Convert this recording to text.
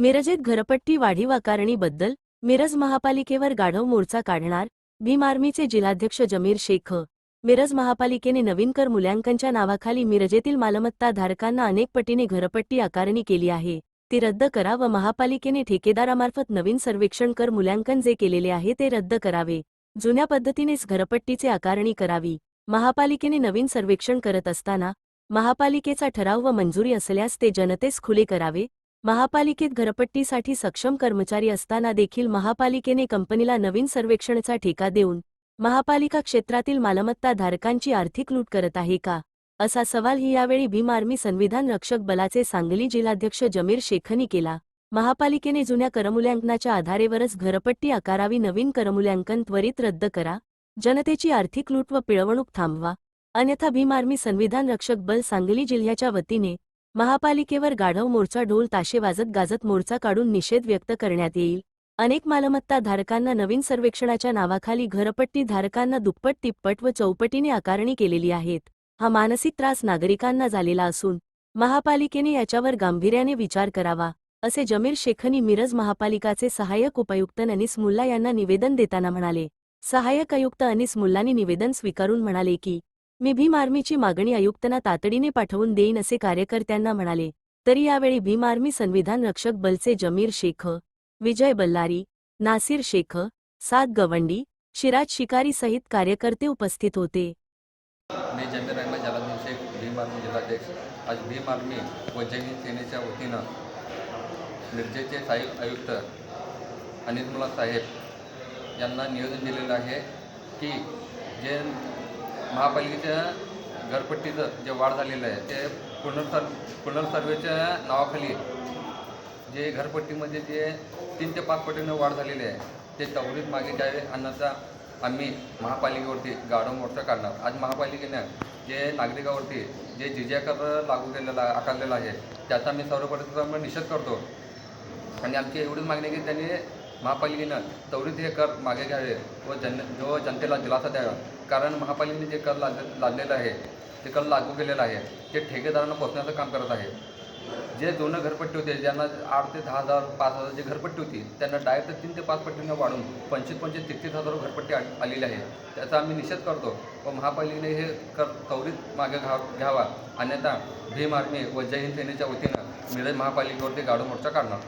मिरजेत घरपट्टी वाढीव आकारणीबद्दल मिरज महापालिकेवर गाढव मोर्चा काढणार भीम आर्मीचे जिल्हाध्यक्ष जमीर शेख. मिरज महापालिकेने नवीन कर मूल्यांकनच्या नावाखाली मिरजेतील मालमत्ता धारकांना अनेक पटीने घरपट्टी आकारणी केली आहे. ती रद्द करा व महापालिकेने ठेकेदारामार्फत नवीन सर्वेक्षण कर मूल्यांकन जे केलेले आहे ते रद्द करावे. जुन्या पद्धतीनेच घरपट्टीचे आकारणी करावी. महापालिकेने नवीन सर्वेक्षण करत असताना महापालिकेचा ठराव व मंजुरी असल्यास ते जनतेस खुले करावे महापालिकेत घरपट्टीसाठी सक्षम कर्मचारी असताना देखील महापालिकेने कंपनीला नवीन सर्वेक्षणचा ठेका देऊन महापालिका क्षेत्रातील मालमत्ता धारकांची आर्थिक लूट करत आहे का? असा सवालही यावेळी भीम आर्मी संविधान रक्षक बलाचे सांगली जिल्हाध्यक्ष जमीर शेखनी केला. महापालिकेने जुन्या करमूल्यांकनाच्या आधारेवरच घरपट्टी आकारावी नवीन करमूल्यांकन त्वरित रद्द करा. जनतेची आर्थिक लूट व पिळवणूक थांबवा. अन्यथा भीम आर्मी संविधान रक्षक बल सांगली जिल्ह्याच्या वतीने महापालिकेवर गाढव मोर्चा ढोल ताशे वाजत गाजत मोर्चा काढून निषेध व्यक्त करण्यात येईल. अनेक मालमत्ता धारकांना नवीन सर्वेक्षणाच्या नावाखाली घरपट्टी धारकांना दुप्पट तिप्पट व चौपटीने आकारणी केलेली आहेत. हा मानसिक त्रास नागरिकांना झालेला असून महापालिकेने याच्यावर गांभीर्याने विचार करावा असे जमीर शेखनी मिरज महापालिकाचे सहाय्यक उपायुक्त अनिस मुल्ला यांना निवेदन देताना म्हणाले. सहाय्यक आयुक्त अनिस मुल्लांनी निवेदन स्वीकारून म्हणाले की मी भीम आर्मीची मागणी आयुक्तांना तातडीने पाठवून देईन असे कार्यकर्त्यांना म्हणाले. तरी यावेळी भीम आर्मी संविधान रक्षक बलचे जमीर शेख विजय बल्लारी नासिर शेख सात गवंडी शिराज शिकारी सहित कार्यकर्ते उपस्थित होते. मी जमीर अहमद जलालुद्दीन शेख भीम आर्मी जिल्हाध्यक्ष. आज भीम आर्मी व जय हिंद सेनेच्या वतीनं मिरजेचे साहेब आयुक्त अनिर्मला साहेब यांना निवेदन दिलेलं आहे की जे महापालिकेच्या घरपट्टीचं जे वाढ झालेलं आहे ते पुनर्सर् पुनर्सर्वेच्या नावाखाली जे घरपट्टीमध्ये जे तीन ते पाच पटीनं वाढ झालेली आहे ते त्वरित मागे घ्यावे अन्नाचा आम्ही महापालिकेवरती गाढव मोर्चा काढणार. आज महापालिकेनं जे नागरिकावरती जे जिजाकर लागू केलेला आकारलेला आहे त्याचा मी सर्वप्रथम निषेध करतो. आणि आमची एवढीच मागणी आहे की त्यांनी महापालिकेनं त्वरित हे कर मागे घ्यावे व जन व जनतेला दिलासा द्यावा. कारण महापालिकेने जे कर लाद लादलेलं आहे ते कर लागू केलेलं आहे ते ठेकेदारांना पोचण्याचं काम करत आहे. जे जुनं घरपट्टी होते ज्यांना आठ ते दहा हजार पाच हजार जी घरपट्टी होती त्यांना डायरेक्ट तीन ते पाच पट्टीनं वाढून पंचवीस पंचवीस तेहतीस हजार घरपट्टी आलेली आहे. त्याचा आम्ही निषेध करतो व महापालिकेने हे कर त्वरित मागे घा घ्यावा. अन्यथा भीम आर्मी व जय हिंद सेनेच्या वतीनं मिरज महापालिकेवरती गाडो मोर्चा काढणार.